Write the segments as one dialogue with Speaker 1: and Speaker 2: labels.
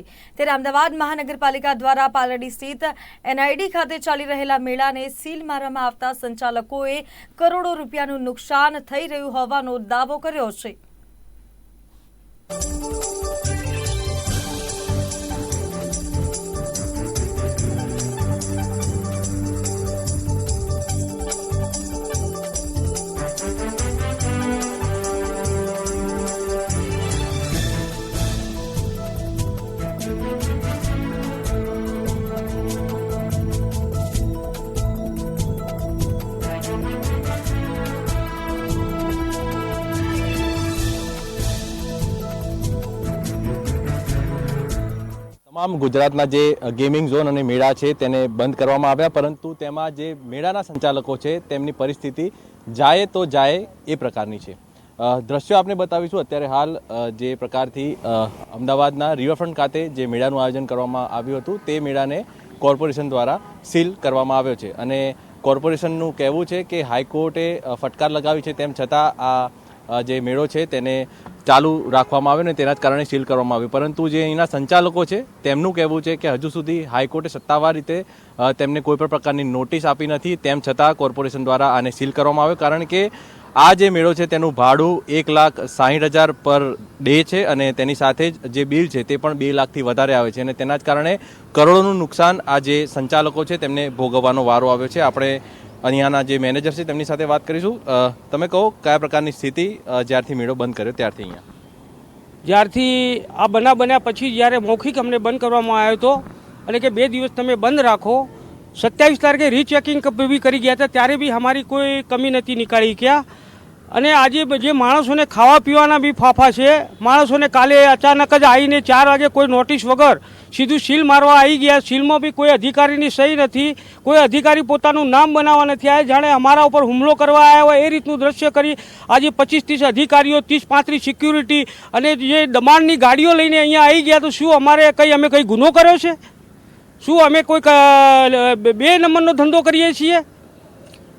Speaker 1: ત્યારે અમદાવાદ મહાનગરપાલિકા દ્વારા પાલડી સ્થિત એનઆઈડી ખાતે ચાલી રહેલા મેળાને સીલ મારવામાં આવતા સંચાલકોએ કરોડો રૂપિયાનું નુકસાન થઈ રહ્યું હોવાનો દાવો કર્યો છે.
Speaker 2: તમામ ગુજરાતના જે ગેમિંગ ઝોન અને મેળા છે તેને બંધ કરવામાં આવ્યા, પરંતુ તેમાં જે મેળાના સંચાલકો છે તેમની પરિસ્થિતિ જાય તો જાય એ પ્રકારની છે. દ્રશ્યો આપણે બતાવીશું. અત્યારે હાલ જે પ્રકારથી અમદાવાદના રિવરફ્રન્ટ ખાતે જે મેળાનું આયોજન કરવામાં આવ્યું હતું, તે મેળાને કોર્પોરેશન દ્વારા સીલ કરવામાં આવ્યો છે. અને કોર્પોરેશનનું કહેવું છે કે હાઈકોર્ટે ફટકાર લગાવી છે તેમ છતાં આ જે મેળો છે તેને ચાલુ રાખવામાં આવ્યો ને તેના જ કારણે સીલ કરવામાં આવ્યું. પરંતુ જે અહીંના સંચાલકો છે તેમનું કહેવું છે કે હજુ સુધી હાઈકોર્ટે સત્તાવાર રીતે તેમને કોઈ પણ પ્રકારની નોટિસ આપી નથી. તેમ છતાં કોર્પોરેશન દ્વારા આને સીલ કરવામાં આવ્યો. કારણ કે આ જે મેળો છે તેનું ભાડું એક લાખ સાહીઠ હજાર પર ડે છે અને તેની સાથે જ જે બિલ છે તે પણ બે લાખથી વધારે આવે છે અને તેના જ કારણે કરોડોનું નુકસાન આ જે સંચાલકો છે તેમને ભોગવવાનો વારો આવ્યો છે. આપણે અહીંયાના જે મેનેજર છે તેમની સાથે વાત કરીશું. તમે કહો કયા પ્રકારની સ્થિતિ જ્યારથી મેળો બંધ કર્યો ત્યારથી અહીંયા?
Speaker 3: જ્યારથી આ બના બન્યા પછી જ્યારે મૌખિક અમને બંધ કરવામાં આવ્યો હતો અને કે બે દિવસ તમે બંધ રાખો, સત્યાવીસ તારીખે રીચેકિંગ બી કરી ગયા હતા, ત્યારે બી અમારી કોઈ કમી નથી નીકાળી ગયા અને આજે જે માણસોને ખાવા પીવાના બી ફાફા છે, માણસોને કાલે અચાનક જ આવીને ચાર વાગે કોઈ નોટિસ વગર સીધું સીલ મારવા આવી ગયા. સીલમાં બી કોઈ અધિકારીની સહી નથી, કોઈ અધિકારી પોતાનું નામ બનાવવા નથી આવ્યા. જાણે અમારા ઉપર હુમલો કરવા આવ્યા હોય એ રીતનું દ્રશ્ય કરી આજે પચીસ ત્રીસ અધિકારીઓ, ત્રીસ પાંત્રીસ સિક્યુરિટી અને જે દબાણની ગાડીઓ લઈને અહીંયા આવી ગયા તો શું અમારે કંઈ, અમે કંઈ ગુનો કર્યો છે? શું અમે કોઈક બે નંબરનો ધંધો કરીએ છીએ?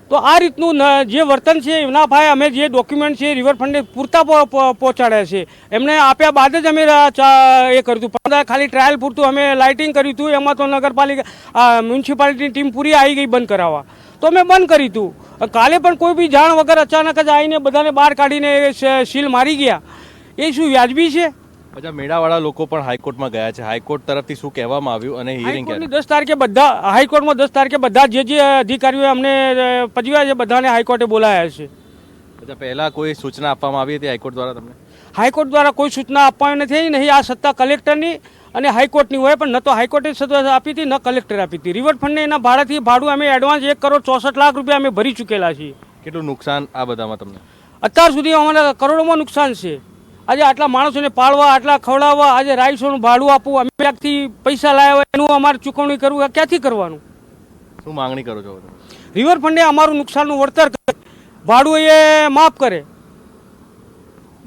Speaker 3: તો આ રીતનું જે વર્તન છે એના ભાઈ અમે જે ડોક્યુમેન્ટ છે રિવરફ્રન્ટે પૂરતા પહોંચાડ્યા છે. એમને આપ્યા બાદ જ અમે એ કર્યું હતું. ખાલી ટ્રાયલ પૂરતું અમે લાઇટિંગ કર્યું હતું. એમાં તો નગરપાલિકા મ્યુનિસિપાલિટીની ટીમ પૂરી આવી ગઈ બંધ કરાવવા. તો અમે બંધ કરી હતું. કાલે પણ કોઈ બી જાણ વગર અચાનક જ આવીને બધાને બહાર કાઢીને સીલ મારી ગયા. એ શું વ્યાજબી છે?
Speaker 2: અચ્છા મેળાવાળા લોકો પણ હાઈકોર્ટમાં ગયા છે. હાઈકોર્ટ તરફથી શું કહેવામાં આવ્યું અને હિયરિંગ
Speaker 3: દસ તારીખે બધા હાઈકોર્ટમાં દસ તારીખે બધા જે જે અધિકારીઓ અમને પજવ્યા છે બધાને હાઈકોર્ટે બોલાયા છે.
Speaker 2: અચ્છા પહેલાં કોઈ સૂચના આપવામાં આવી હતી હાઈકોર્ટ દ્વારા તમને?
Speaker 3: હાઈકોર્ટ દ્વારા કોઈ સૂચના આપવાની નથી નહીં આ સત્તા કલેક્ટરની અને હાઈકોર્ટની હોય પણ ન તો હાઈકોર્ટે સત્તા આપી હતી ન કલેક્ટરે આપી હતી. રિવરફ્રન્ટને એના ભાડાથી ભાડું અમે એડવાન્સ એક કરોડ ચોસઠ લાખ રૂપિયા અમે ભરી ચૂકેલા છીએ.
Speaker 2: કેટલું નુકસાન આ બધામાં તમને?
Speaker 3: અત્યાર સુધી અમારા કરોડોમાં નુકસાન છે. આજે આટલા માણસોને પાળવા આટલા ખવડાવવા આજે રાઈસોનું ભાડું આપવું અમે ક્યાંકથી પૈસા લાવ્યા હોય એનું અમારે ચૂકવણી કરવું ક્યાંથી કરવાનું?
Speaker 2: શું માંગણી કરો છો રિવર
Speaker 3: ફંડે અમારું નુકસાનનું વળતર કરે. ભાડું એ માફ કરે.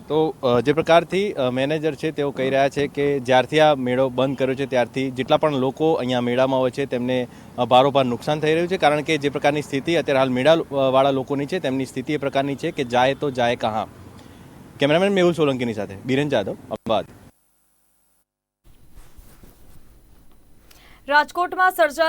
Speaker 2: તો જે પ્રકારથી મેનેજર છે તેઓ કહી રહ્યા છે કે જ્યારથી આ મેળો બંધ કર્યો છે ત્યારથી જેટલા પણ લોકો અહીંયા મેળામાં હોય છે તેમને ભારોભાર નુકસાન થઈ રહ્યું છે કારણ કે જે પ્રકારની સ્થિતિ અત્યારે હાલ મેળાવાળા લોકોની છે તેમની સ્થિતિ એ પ્રકારની છે કે જાય તો જાય કहाँ કેમેરામેન મેહુલ સોલંકીની સાથે. બિરેન જાદવ અમદાવાદ.
Speaker 1: રાજકોટમાં સર્જાયેલા